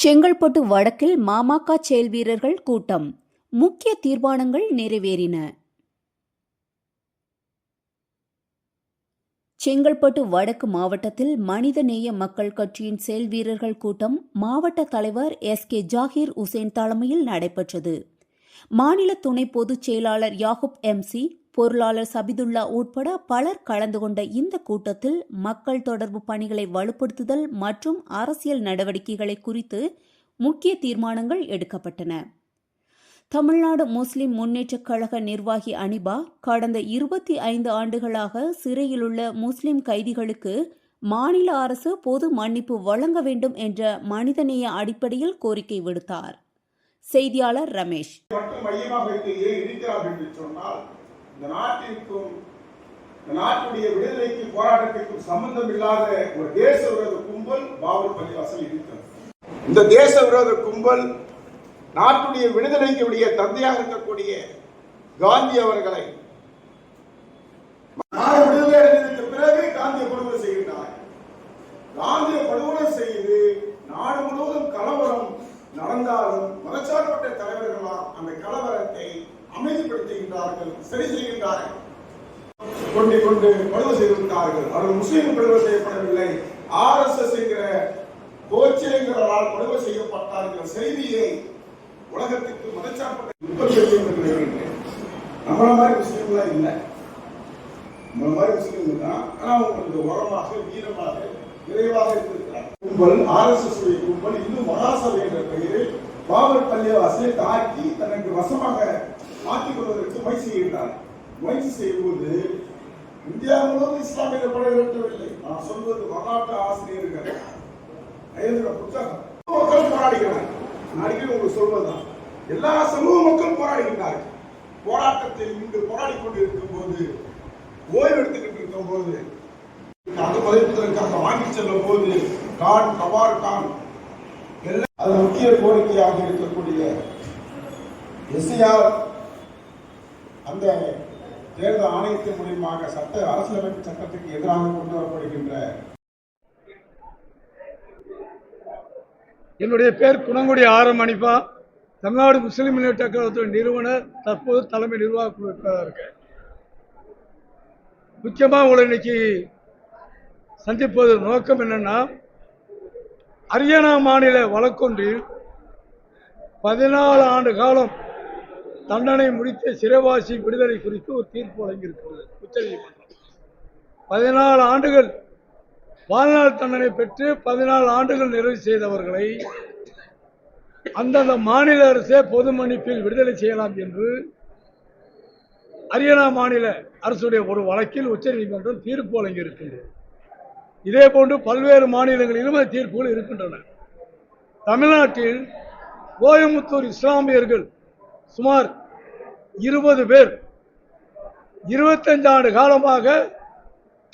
செங்கல்பட்டு வடக்கில் மாமாக்கா செயல் வீரர்கள் கூட்டம். முக்கிய தீர்மானங்கள் நிறைவேறின. செங்கல்பட்டு வடக்கு மாவட்டத்தில் மனிதநேய மக்கள் கட்சியின் செயல் வீரர்கள் கூட்டம் மாவட்ட தலைவர் எஸ். கே. ஜாகிர் உசேன் தலைமையில் நடைபெற்றது. மாநில துணை பொதுச் செயலாளர் யாகுப் எம்சி பொருளாளர் சபிதுல்லா உட்பட பலர் கலந்து கொண்ட இந்த கூட்டத்தில் மக்கள் தொடர்பு பணிகளை வலுப்படுத்துதல் மற்றும் அரசியல் நடவடிக்கைகளை குறித்து முக்கிய தீர்மானங்கள் எடுக்கப்பட்டன. தமிழ்நாடு முஸ்லிம் முன்னேற்றக் கழக நிர்வாகி அனிபா கடந்த இருபத்தி ஐந்து ஆண்டுகளாக சிறையிலுள்ள முஸ்லிம் கைதிகளுக்கு மாநில அரசு பொது மன்னிப்பு வழங்க வேண்டும் என்ற மனிதநேய அடிப்படையில் கோரிக்கை விடுத்தார். செய்தியாளர் ரமேஷ். இந்த நாட்டிற்கும் இந்த நாட்டுடைய விடுதலைக்கு போராட்டத்திற்கும் சம்பந்தம் இல்லாத ஒரு தேச விரோத கும்பல் பாபர் பள்ளிவாசல் இருக்கிறது இந்த தேச விரோத கும்பல் நாட்டுடைய விடுதலைக்கு உடைய தந்தையாக இருக்கக்கூடிய காந்தி அவர்களை அமைதிப்படுத்துகின்றார்கள் சரி செய்கின்றார்கள். கொண்டு கொண்டு படுகொலை செய்திருந்தார்கள் அவர்கள் முஸ்லீம் படுகொலை செய்யப்படவில்லை. ஆர் எஸ் எஸ் என்கிற கோச்சேங்கிறவரால் படுகொலை செய்யப்பட்டார்கள். செய்தியை உலகத்திற்கு மதச்சார்பற்ற உற்பத்தி செய்யப்பட்டிருக்கின்றேன் நம்மள மாதிரி முஸ்லீம்லாம் இல்லை. நம்மள மாதிரி முஸ்லீம் தான் ஆனால் அவங்க உரமாக வீரமாக விரைவாக இருந்திருக்கிறார். கும்பல் ஆர் எஸ் எஸ் கும்பல் இந்து மகாசபை என்ற பெயரில் பாபர் பள்ளிவாசலை தாக்கி தனக்கு வசமாக மாற்றிக் கொள்வதற்கு முயற்சி செய்கின்றார். முயற்சி செய்யும்போது இந்தியா முழுவதும் இஸ்லாமிய படை விரட்டவில்லை நான் சொல்வது வரலாற்று ஆசிரியர்கள். எழுதுகிற புத்தகம். மக்கள் போராடுகிறார் நான் அடிக்கடி உங்களுக்கு சொல்வதுதான். எல்லா சமூக மக்களும் போராடுகின்றார்கள். போராட்டத்தில் இன்று போராடி கொண்டிருக்கும் போது ஓய்வு எடுத்துக்கிட்டு இருக்கும் போது அது மதிப்பதற்காக வாங்கி செல்லும் போது கான் கவார் கான் எல்லாம் அது முக்கிய கோரிக்கையாக இருக்கக்கூடிய எஸ்ஐஆர் அந்த தேர்தல் ஆணையத்தின் மூலியமாக சட்ட அரசியலமைப்பு சட்டத்துக்கு எதிராக கொண்டு வரப்படுகின்ற என்னுடைய பேர் குணங்குடி ஆரம் அனிப்பா தமிழ்நாடு முஸ்லிம் முன்னேற்ற கழகத்தின் நிறுவனர் தற்போது தலைமை நிர்வாக குழுவாக இருக்கேன். முக்கியமாக உங்களை இன்னைக்கு சந்திப்பது நோக்கம் என்னன்னா ஹரியானா மாநில வழக்கொன்றில் பதினாலு ஆண்டு காலம் தண்டனை முடித்த சிறைவாசி விடுதலை குறித்து ஒரு தீர்ப்பு வழங்கியிருக்கிறது. உச்சநீதிமன்றம். பதினாலு ஆண்டுகள் வாழ்நாள் தண்டனை பெற்று பதினாலு ஆண்டுகள் நிறைவு செய்தவர்களை அந்தந்த மாநில அரசே பொது மன்னிப்பில் விடுதலை செய்யலாம் என்று ஹரியானா மாநில அரசுடைய ஒரு வழக்கில் உச்சநீதிமன்றம் தீர்ப்பு வழங்கியிருக்கின்றது. இதே போன்று பல்வேறு மாநிலங்களிலும் தீர்ப்புகள் இருக்கின்றன. தமிழ்நாட்டில் கோயமுத்தூர் இஸ்லாமியர்கள் சுமார் இருபது பேர் இருபத்தஞ்சு ஆண்டு காலமாக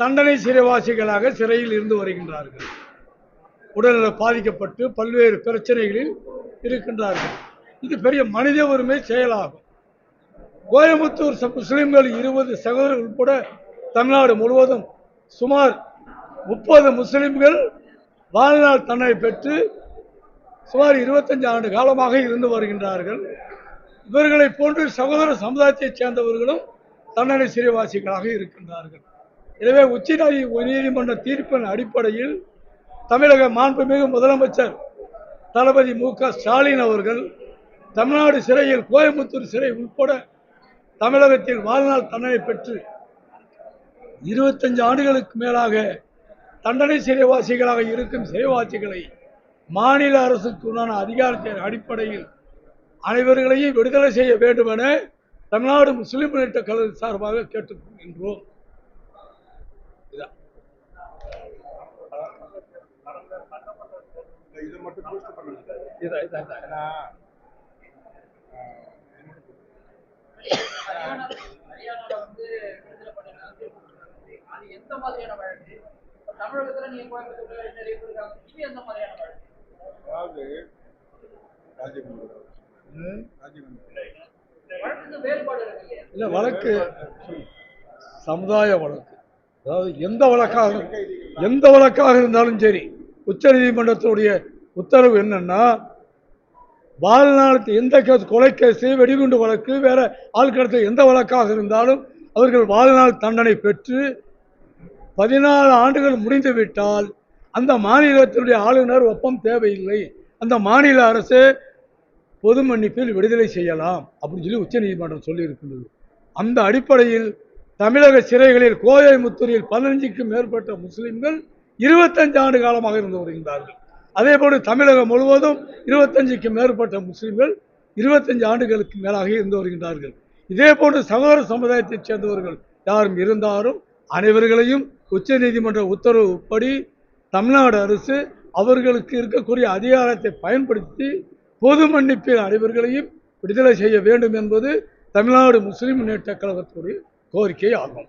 தண்டனை சிறைவாசிகளாக சிறையில் இருந்து வருகின்றார்கள். உடல்நல பாதிக்கப்பட்டு பல்வேறு பிரச்சனைகளில் இருக்கின்றார்கள். இது பெரிய மனித உரிமை செயலாகும். கோயம்புத்தூர் முஸ்லீம்கள் இருபது சகோதரர்கள் உட்பட தமிழ்நாடு முழுவதும் சுமார் முப்பது முஸ்லிம்கள் வாழ்நாள் தண்டனை பெற்று சுமார் இருபத்தஞ்சு ஆண்டு காலமாக இருந்து வருகின்றார்கள். இவர்களை போன்று சகோதர சமுதாயத்தைச் சேர்ந்தவர்களும் தண்டனை சிறைவாசிகளாக இருக்கின்றார்கள். எனவே உச்ச நீதிமன்ற தீர்ப்பின் அடிப்படையில் தமிழக மாண்புமிகு முதலமைச்சர் தளபதி மு க ஸ்டாலின் அவர்கள் தமிழ்நாடு சிறையில் கோயம்புத்தூர் சிறை உட்பட தமிழகத்தில் வாழ்நாள் தண்டனை பெற்று இருபத்தஞ்சு ஆண்டுகளுக்கு மேலாக தண்டனை சிறைவாசிகளாக இருக்கும் சிறைவாசிகளை மாநில அரசுக்கு உண்டான அதிகாரத்தின் அடிப்படையில் அனைவர்களையும் விடுதலை செய்ய வேண்டும் என தமிழ்நாடு முஸ்லிம் முன்னேற்ற கழக சார்பாக கேட்டுக்கொள்கின்றோம். இதான். இது மட்டும் அதாவது இல்ல வழக்கு சமுதாய வழக்கு. அதாவது எந்த வழக்காக எந்த வழக்காக இருந்தாலும் சரி உச்ச நீதிமன்றத்துடைய உத்தரவு என்னன்னா வாழ்நாள் எந்த கேஸ் கொலை கேஸு வெடிகுண்டு வழக்கு வேற ஆள்கடத்தல் எந்த வழக்காக இருந்தாலும் அவர்கள் வாழ்நாள் தண்டனை பெற்று பதினாலு ஆண்டுகள் முடிந்துவிட்டால் அந்த மாநிலத்தினுடைய ஆளுநர் ஒப்பம் தேவையில்லை. அந்த மாநில அரசு பொது மன்னிப்பில் விடுதலை செய்யலாம் அப்படின்னு சொல்லி உச்சநீதிமன்றம் சொல்லியிருக்கின்றது. அந்த அடிப்படையில் தமிழக சிறைகளில் கோயம்புத்தூரில் பதினஞ்சுக்கும் மேற்பட்ட முஸ்லிம்கள் இருபத்தஞ்சு ஆண்டு காலமாக இருந்து வருகின்றார்கள். அதே போல தமிழகம் முழுவதும் இருபத்தஞ்சுக்கும் மேற்பட்ட முஸ்லிம்கள் இருபத்தஞ்சு ஆண்டுகளுக்கு மேலாக இருந்து வருகின்றார்கள். இதே போன்று சகோதர சமுதாயத்தைச் சேர்ந்தவர்கள் யாரும் இருந்தாலும் அனைவர்களையும் உச்சநீதிமன்ற உத்தரவுப்படி தமிழ்நாடு அரசு அவர்களுக்கு இருக்கக்கூடிய அதிகாரத்தை பயன்படுத்தி பொது மன்னிப்பில் அனைவர்களையும் விடுதலை செய்ய வேண்டும் என்பது தமிழ்நாடு முஸ்லிம் முன்னேற்ற கழகத்துடைய கோரிக்கை ஆகும்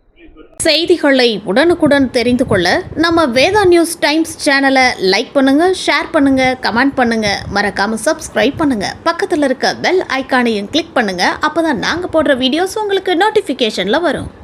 செய்திகளை உடனுக்குடன் தெரிந்து கொள்ள நம்ம வேதா நியூஸ் டைம்ஸ் சேனலை லைக் பண்ணுங்க ஷேர் பண்ணுங்க கமெண்ட் பண்ணுங்க. மறக்காம சப்ஸ்கிரைப் பண்ணுங்க. பக்கத்தில் இருக்க பெல் ஐக்கானையும் கிளிக் பண்ணுங்க. அப்பதான் நாங்க போடுற வீடியோஸ் உங்களுக்கு நோட்டிஃபிகேஷன்ல வரும்.